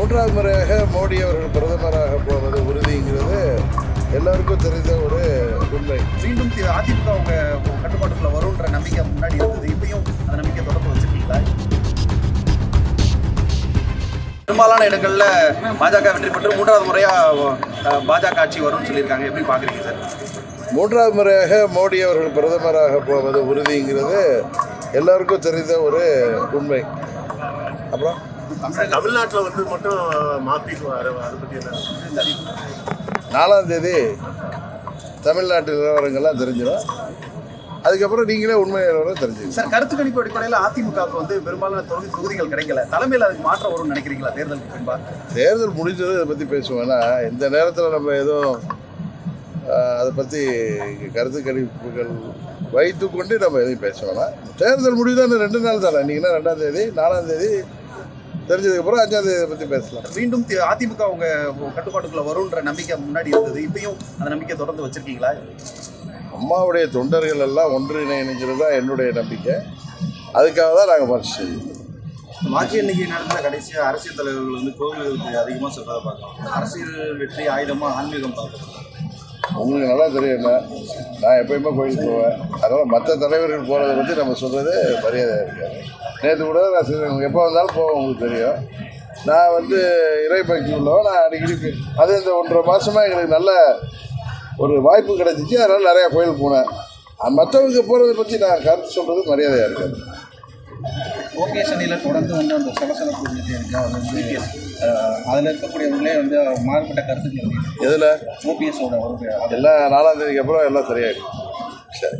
மூன்றாவது முறையாக மோடி அவர்கள் பிரதமராக போவது உறுதிங்கிறது எல்லாருக்கும் தெரிந்த ஒரு உண்மை. மீண்டும் அதிமுக உங்க கட்டுப்பாட்டுக்குள்ள வரும்ன்ற நம்பிக்கை முன்னாடி இருந்தது. இப்பயும் அந்த நம்பிக்கை தொடர்ந்து வச்சிருக்கீங்களா? பெரும்பாலான இடங்கள்ல பாஜக வெற்றி பெற்று மூன்றாவது முறையா அஹ், பாஜக ஆட்சி வரும்னு சொல்லியிருக்காங்க. எப்படி பாக்குறீங்க சார்? மூன்றாவது முறையாக மோடி அவர்கள் பிரதமராக போவது உறுதிங்கிறது எல்லாருக்கும் தெரிந்த ஒரு உண்மை. அப்புறம்? தமிழ்நாட்டில் வந்து மட்டும் வர அதை பற்றி என்ன நாலாம் தேதி தமிழ்நாட்டு நிலவரங்கள்லாம் தெரிஞ்சிடும். அதுக்கப்புறம் நீங்களே உண்மை நிலவரம் தெரிஞ்சுக்கணும் சார் கருத்து கணிப்பு அடிப்படையில் அதிமுகவுக்கு வந்து பெரும்பாலான தொகுதி தொகுதிகள் கிடைக்கல. தலைமையில் அதுக்கு மாற்றம் வரும்னு நினைக்கிறீங்களா தேர்தலுக்கு பின்பா? தேர்தல் முடிஞ்சது இதை பற்றி பேசுவோம்னா இந்த நேரத்தில் நம்ம எதுவும் அதை பற்றி கருத்து கணிப்புகள் வைத்துக்கொண்டு நம்ம எதையும் பேச வேணாம். தேர்தல் முடிவு தான் ரெண்டு நாள் தானே. இன்றைக்கினா ரெண்டாம் தேதி? நாலாம் தேதி தெரிஞ்சதுக்கப்புறம் அஞ்சாம் தேதி பற்றி பேசலாம். மீண்டும் அதிமுக உங்க கட்டுப்பாட்டுக்குள்ள வரும்ன்ற நம்பிக்கை முன்னாடி இருந்தது. இப்பயும் அந்த நம்பிக்கை தொடர்ந்து வச்சிருக்கீங்களா? அம்மாவுடைய தொண்டர்கள் எல்லாம் ஒன்றிணைங்கிறது தான் என்னுடைய நம்பிக்கை. அதுக்காக தான் நாங்கள் முயற்சி செய்வோம் வாக்கு எண்ணிக்கை நேரத்தில் கடைசியாக அரசியல் தலைவர்கள் வந்து கோவில்களுக்கு அதிகமாக சொல்றதை பார்க்கலாம். அரசியல் வெற்றி ஆயுதமாக ஆன்மீகம் பார்க்கலாம். உங்களுக்கு நல்லா தெரியும் நான் எப்பயுமே கோயிலுக்கு போவேன். அதனால் மற்ற தலைவர்கள் போகிறத பற்றி நம்ம சொல்கிறது மரியாதையாக இருக்காது நேற்று கூட நான் சிவ- எப்போ வந்தாலும் போவேன் உங்களுக்கு தெரியும். நான் வந்து இறைபக்தி உள்ளவன் நான் அடிக்கடி அது இந்த ஒன்றரை மாதமாக எங்களுக்கு நல்ல ஒரு வாய்ப்பு கிடைச்சிச்சு. அதனால் நிறையா கோயிலுக்கு போனேன். மற்றவங்க போகிறத பற்றி நான் கருத்து சொல்கிறது மரியாதையாக இருக்காது ஓபிஎஸ் அணியில் தொடர்ந்து வந்து அந்த சலசலப்பு இருந்துகிட்டே இருக்கு. அது வந்து அதில் இருக்கக்கூடியவங்களே வந்து மாறுபட்ட கருத்துக்கள் ஓபிஎஸோட ஒரு எல்லாம் நாலாம் தேதிக்கு அப்புறம் எல்லாம் சரியாயிடும். சரி.